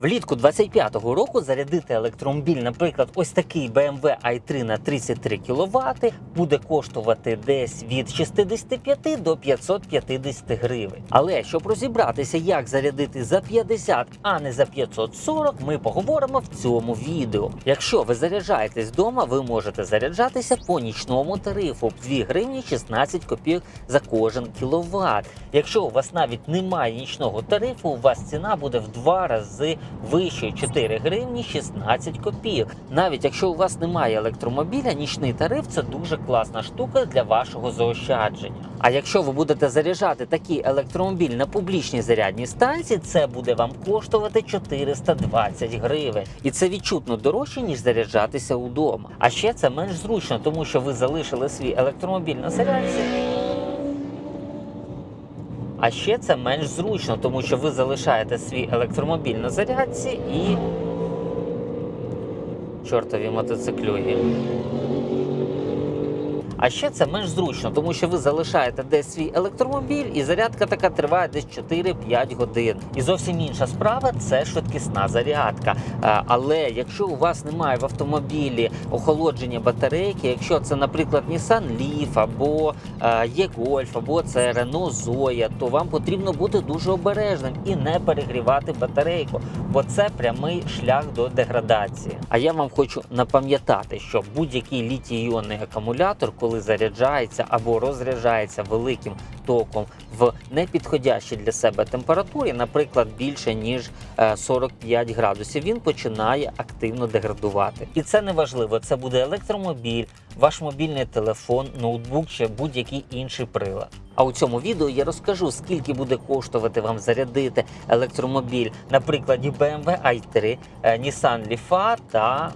Влітку 25-го року зарядити електромобіль, наприклад, ось такий BMW i3 на 33 кВт, буде коштувати десь від 65 до 550 гривень. Але щоб розібратися, як зарядити за 50, а не за 540, ми поговоримо в цьому відео. Якщо ви заряджаєтесь вдома, ви можете заряджатися по нічному тарифу 2 гривні 16 копійок за кожен кіловат. Якщо у вас навіть немає нічного тарифу, у вас ціна буде в два рази вищою 4 гривні 16 копійок. Навіть якщо у вас немає електромобіля, нічний тариф це дуже класна штука для вашого заощадження. А якщо ви будете заряджати такий електромобіль на публічній зарядній станції, це буде вам коштувати 420 гривень. І це відчутно дорожче, ніж заряджатися удома. А ще це менш зручно, тому що ви залишили свій електромобіль на зарядці. А ще це менш зручно, тому що ви залишаєте свій електромобіль на зарядці і. Чортові мотоциклюги. А ще це менш зручно, тому що ви залишаєте десь свій електромобіль, і зарядка така триває десь 4-5 годин. І зовсім інша справа це швидкісна зарядка. Е, Але якщо у вас немає в автомобілі охолодження батарейки, якщо це, наприклад, Nissan Leaf або е, є Golf, або це Renault Zoe, то вам потрібно бути дуже обережним і не перегрівати батарейку, бо це прямий шлях до деградації. А я вам хочу напам'ятати, що будь-який літій-іонний акумулятор, коли заряджається або розряджається великим током в непідходящій для себе температурі, наприклад, більше ніж е, 45 градусів, він починає активно деградувати. І це не важливо. Це буде електромобіль, ваш мобільний телефон, ноутбук чи будь-який інший прилад. А у цьому відео я розкажу, скільки буде коштувати вам зарядити електромобіль на прикладі BMW i3, е, Nissan Leaf та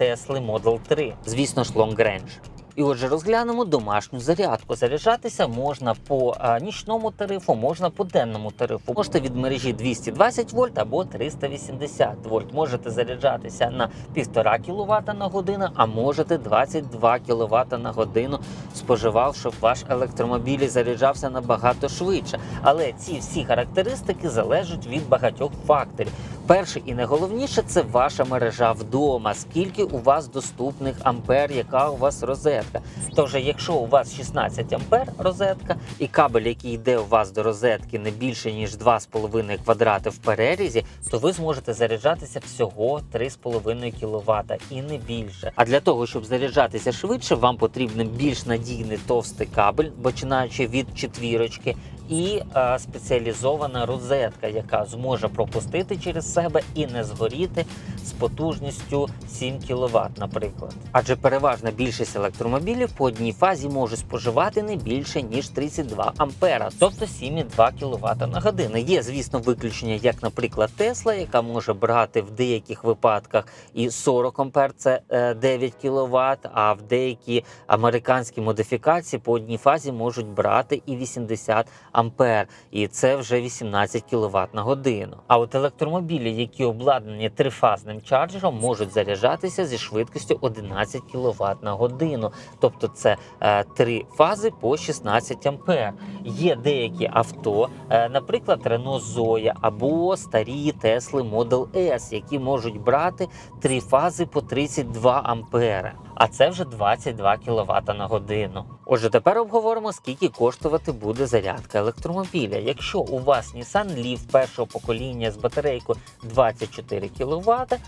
е, Tesla Model 3. Звісно ж, Long Range. І отже, розглянемо домашню зарядку. Заряджатися можна по а, нічному тарифу, можна по денному тарифу. Можете від мережі 220 вольт або 380 вольт. Можете заряджатися на 1,5 кВт на годину, а можете 22 кВт на годину, споживав, щоб ваш електромобіль заряджався набагато швидше. Але ці всі характеристики залежать від багатьох факторів. Перше і найголовніше це ваша мережа вдома. Скільки у вас доступних ампер, яка у вас розетка. Тож, якщо у вас 16 ампер розетка і кабель, який йде у вас до розетки, не більше ніж 2,5 квадрати в перерізі, то ви зможете заряджатися всього 3,5 кВт і не більше. А для того, щоб заряджатися швидше, вам потрібен більш надійний товстий кабель, починаючи від четвірочки і е, спеціалізована розетка, яка зможе пропустити через себе і не згоріти з потужністю 7 кВт, наприклад. Адже переважна більшість електромобілів по одній фазі може споживати не більше ніж 32 ампера, тобто 7,2 кВт на годину. Є, звісно, виключення, як, наприклад, Тесла, яка може брати в деяких випадках і 40 ампер, це е, 9 кВт, а в деякі американські модифікації по одній фазі можуть брати і 80 ампер, і це вже 18 кВт на годину. А от електромобілі, які обладнані трифазним чарджером, можуть заряджатися зі швидкістю 11 кВт на годину. Тобто це е, три фази по 16 ампер. Є деякі авто, е, наприклад, Renault Zoe або старі Tesla Model S, які можуть брати три фази по 32 ампери. А це вже 22 кВт на годину. Отже, тепер обговоримо, скільки коштувати буде зарядка електромобіля. Якщо у вас Nissan Leaf першого покоління з батарейкою 24 кВт,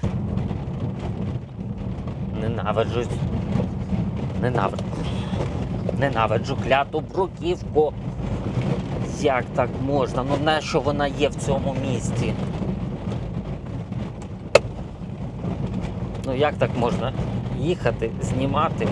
ненавиджу, ненавиджу, ненавиджу кляту бруківку. Як так можна? Ну нащо вона є в цьому місці? Ну як так можна їхати, знімати?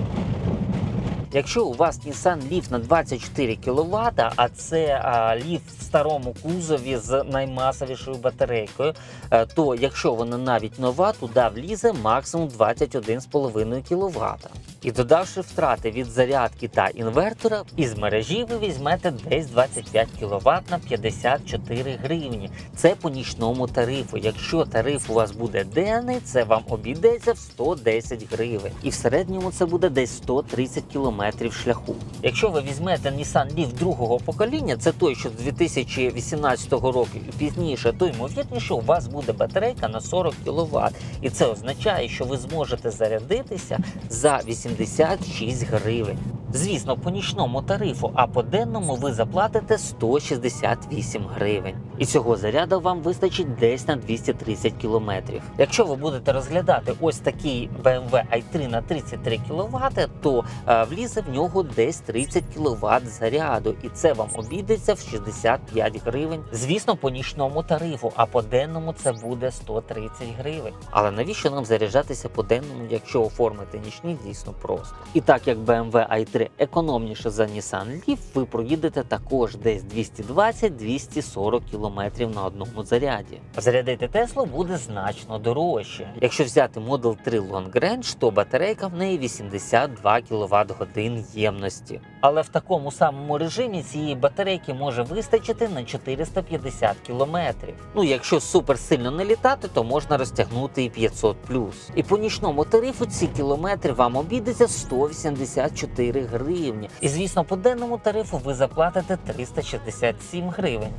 Якщо у вас Nissan Leaf на 24 кВт, а це Leaf в старому кузові з наймасовішою батарейкою, е, то якщо вона навіть нова, туди влізе максимум 21,5 кВт. І додавши втрати від зарядки та інвертора, із мережі ви візьмете десь 25 кВт на 54 гривні. Це по нічному тарифу. Якщо тариф у вас буде денний, це вам обійдеться в 110 гривень. І в середньому це буде десь 130 км кілометрів шляху. Якщо ви візьмете Nissan Leaf другого покоління, це той, що з 2018 року і пізніше, то ймовірніше у вас буде батарейка на 40 кВт. І це означає, що ви зможете зарядитися за 86 гривень. Звісно, по нічному тарифу, а по денному ви заплатите 168 гривень. І цього заряду вам вистачить десь на 230 кілометрів. Якщо ви будете розглядати ось такий BMW i3 на 33 кВт, то е, влізе в нього десь 30 кВт заряду, і це вам обійдеться в 65 гривень. Звісно, по нічному тарифу, а по денному це буде 130 гривень. Але навіщо нам заряджатися по денному, якщо оформити нічний дійсно просто? І так як BMW i3 економніше за Nissan Leaf, ви проїдете також десь 220-240 км на одному заряді. Зарядити Теслу буде значно дорожче. Якщо взяти Model 3 Long Range, то батарейка в неї 82 кВт годин ємності. Але в такому самому режимі цієї батарейки може вистачити на 450 км. Ну, якщо супер сильно не літати, то можна розтягнути і 500 І по нічному тарифу ці кілометри вам обійдеться 184 гривні. І звісно, по денному тарифу ви заплатите 367 гривень.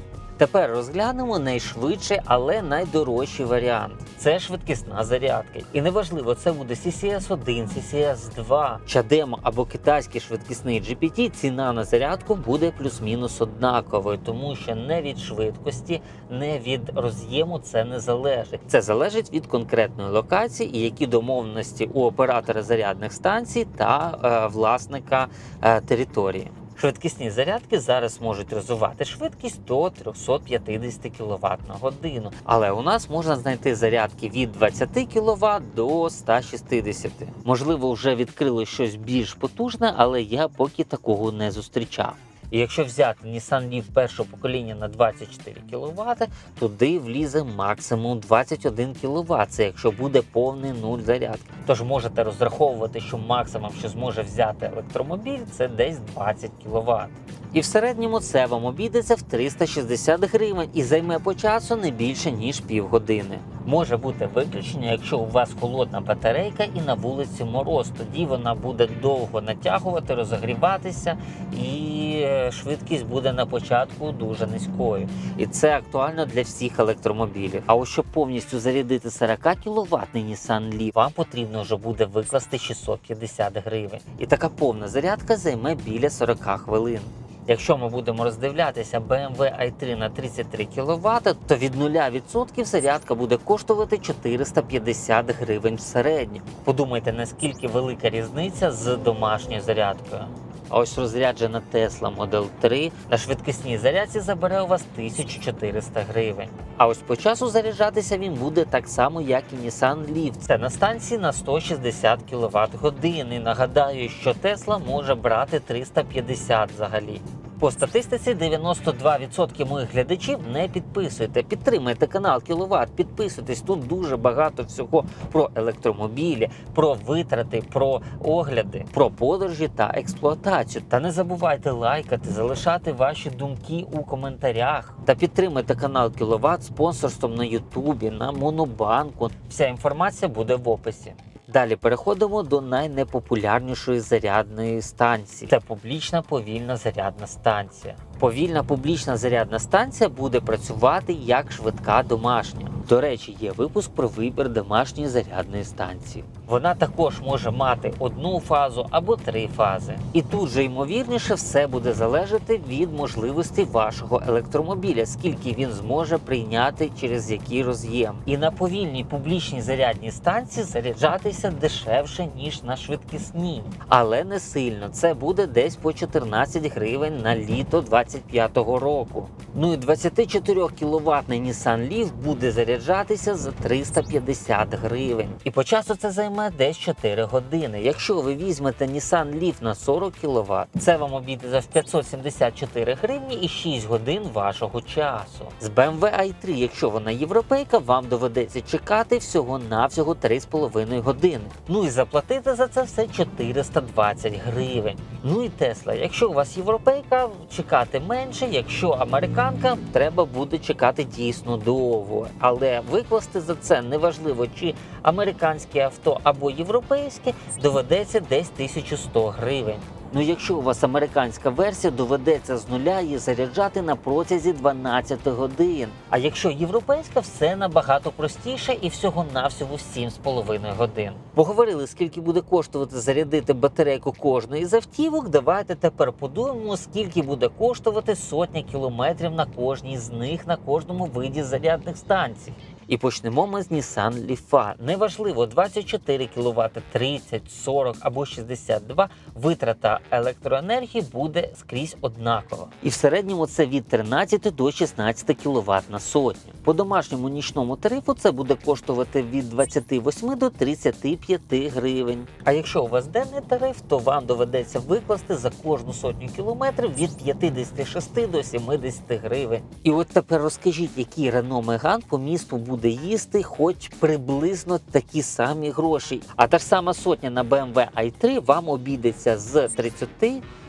Тепер розглянемо найшвидший, але найдорожчий варіант. Це швидкісна зарядка. І неважливо, це буде CCS 1, CCS 2, чадемо або китайський швидкісний GPT, ціна на зарядку буде плюс-мінус однаковою, тому що не від швидкості, не від роз'єму це не залежить. Це залежить від конкретної локації і які домовленості у оператора зарядних станцій та е, власника е, території. Швидкісні зарядки зараз можуть розвивати швидкість до 350 кВт на годину, але у нас можна знайти зарядки від 20 кВт до 160. Можливо, вже відкрили щось більш потужне, але я поки такого не зустрічав. І якщо взяти Nissan Leaf першого покоління на 24 кВт, туди влізе максимум 21 кВт. Це якщо буде повний нуль зарядки. Тож можете розраховувати, що максимум, що зможе взяти електромобіль, це десь 20 кВт. І в середньому це вам обійдеться в 360 гривень і займе по часу не більше ніж півгодини. Може бути виключення, якщо у вас холодна батарейка і на вулиці мороз, тоді вона буде довго натягувати, розогріватися, і е, швидкість буде на початку дуже низькою. І це актуально для всіх електромобілів. А ось щоб повністю зарядити 40 кВт Nissan Leaf, вам потрібно вже буде викласти 650 гривень. І така повна зарядка займе біля 40 хвилин. Якщо ми будемо роздивлятися BMW i3 на 33 кВт, то від 0% зарядка буде коштувати 450 гривень в середньому. Подумайте, наскільки велика різниця з домашньою зарядкою. А ось розряджена Tesla Model 3 на швидкісній зарядці забере у вас 1400 гривень. А ось по часу заряджатися він буде так само, як і Nissan Leaf. Це на станції на 160 кВт години. Нагадаю, що Tesla може брати 350 взагалі. По статистиці 92% моїх глядачів не підписуєте. Підтримайте канал Кіловат, підписуйтесь. Тут дуже багато всього про електромобілі, про витрати, про огляди, про подорожі та експлуатацію. Та не забувайте лайкати, залишати ваші думки у коментарях та підтримайте канал Кіловат спонсорством на Ютубі, на Монобанку. Вся інформація буде в описі. Далі переходимо до найнепопулярнішої зарядної станції. Це публічна повільна зарядна станція. Повільна публічна зарядна станція буде працювати як швидка домашня. До речі, є випуск про вибір домашньої зарядної станції. Вона також може мати одну фазу або три фази. І тут же ймовірніше все буде залежати від можливості вашого електромобіля, скільки він зможе прийняти через який роз'єм. І на повільній публічній зарядній станції заряджатися дешевше ніж на швидкісній, але не сильно. Це буде десь по 14 гривень на літо 25-го року. Ну і 24 кіловатний Nissan Leaf буде заряджатися за 350 гривень. І по часу це займе десь 4 години. Якщо ви візьмете Nissan Leaf на 40 кВт, це вам обійдеться в 574 гривні і 6 годин вашого часу. З BMW i3, якщо вона європейка, вам доведеться чекати всього-навсього 3,5 години. Ну і заплатити за це все 420 гривень. Ну і Тесла, якщо у вас європейка, чекати менше, якщо американка, треба буде чекати дійсно довго. Але викласти за це неважливо, чи американське авто або європейське, доведеться десь 1100 гривень. Ну якщо у вас американська версія, доведеться з нуля її заряджати на протязі 12 годин. А якщо європейська, все набагато простіше і всього навсього 7,5 годин. Поговорили, скільки буде коштувати зарядити батарейку кожної з автівок. Давайте тепер подумаємо, скільки буде коштувати сотня кілометрів на кожній з них на кожному виді зарядних станцій. І почнемо ми з Nissan Leaf. Неважливо 24 кВт, 30, 40 або 62, витрата електроенергії буде скрізь однакова. І в середньому це від 13 до 16 кВт на сотню. По домашньому нічному тарифу це буде коштувати від 28 до 35 гривень. А якщо у вас денний тариф, то вам доведеться викласти за кожну сотню кілометрів від 56 до 70 гривень. І от тепер розкажіть, який Renault Megane по місту буде їсти, хоч приблизно такі самі гроші. А та ж сама сотня на BMW i3 вам обійдеться з 30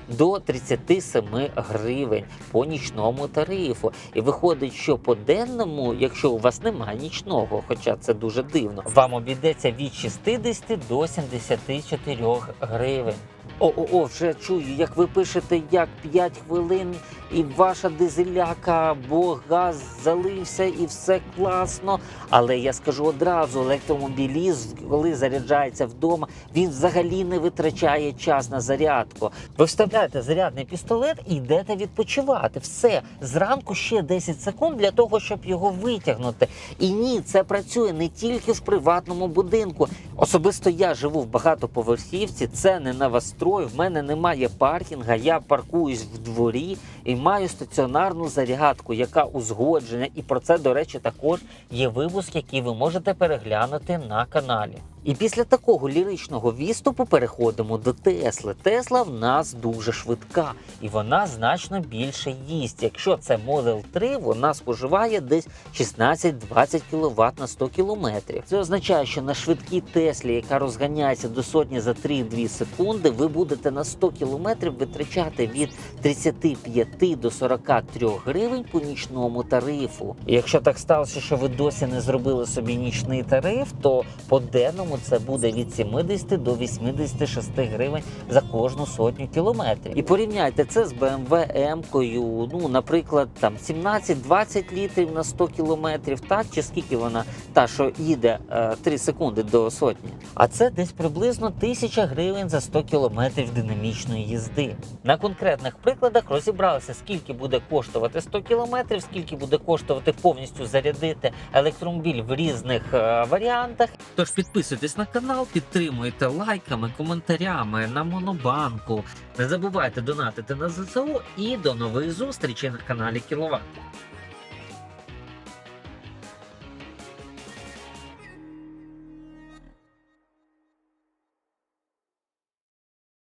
до 37 гривень по нічному тарифу. І виходить, що по денному, якщо у вас немає нічного, хоча це дуже дивно, вам обійдеться від 60 до 74 гривень. О, о, о, вже чую, як ви пишете, як 5 хвилин, і ваша дизеляка, бо газ залився і все класно. Але я скажу одразу: електромобіліст, коли заряджається вдома, він взагалі не витрачає час на зарядку. Ви вставляєте зарядний пістолет і йдете відпочивати. Все зранку ще 10 секунд для того, щоб його витягнути. І ні, це працює не тільки в приватному будинку. Особисто я живу в багатоповерхівці, це не новострой, в мене немає паркінга, я паркуюсь в дворі і маю стаціонарну зарядку, яка узгоджена. І про це, до речі, також є випуск, який ви можете переглянути на каналі. І після такого ліричного відступу переходимо до Тесли. Тесла в нас дуже швидка і вона значно більше їсть. Якщо це Model 3, вона споживає десь 16-20 кВт на 100 км. Це означає, що на швидкій Теслі, яка розганяється до сотні за 3,2 секунди, ви будете на 100 км витрачати від 35 до 43 гривень по нічному тарифу. Якщо так сталося, що ви досі не зробили собі нічний тариф, то по денному це буде від 70 до 86 гривень за кожну сотню кілометрів. І порівняйте це з BMW М-кою, ну, наприклад, там 17-20 літрів на 100 кілометрів, так чи скільки вона та, що їде е, 3 секунди до сотні. А це десь приблизно 1000 гривень за 100 кілометрів динамічної їзди. На конкретних прикладах розібралися, скільки буде коштувати 100 кілометрів, скільки буде коштувати повністю зарядити електромобіль в різних е, варіантах. Тож підписуйтесь на канал, підтримуйте лайками, коментарями на монобанку. Не забувайте донатити на ЗСУ і до нових зустрічей на каналі Кіловат.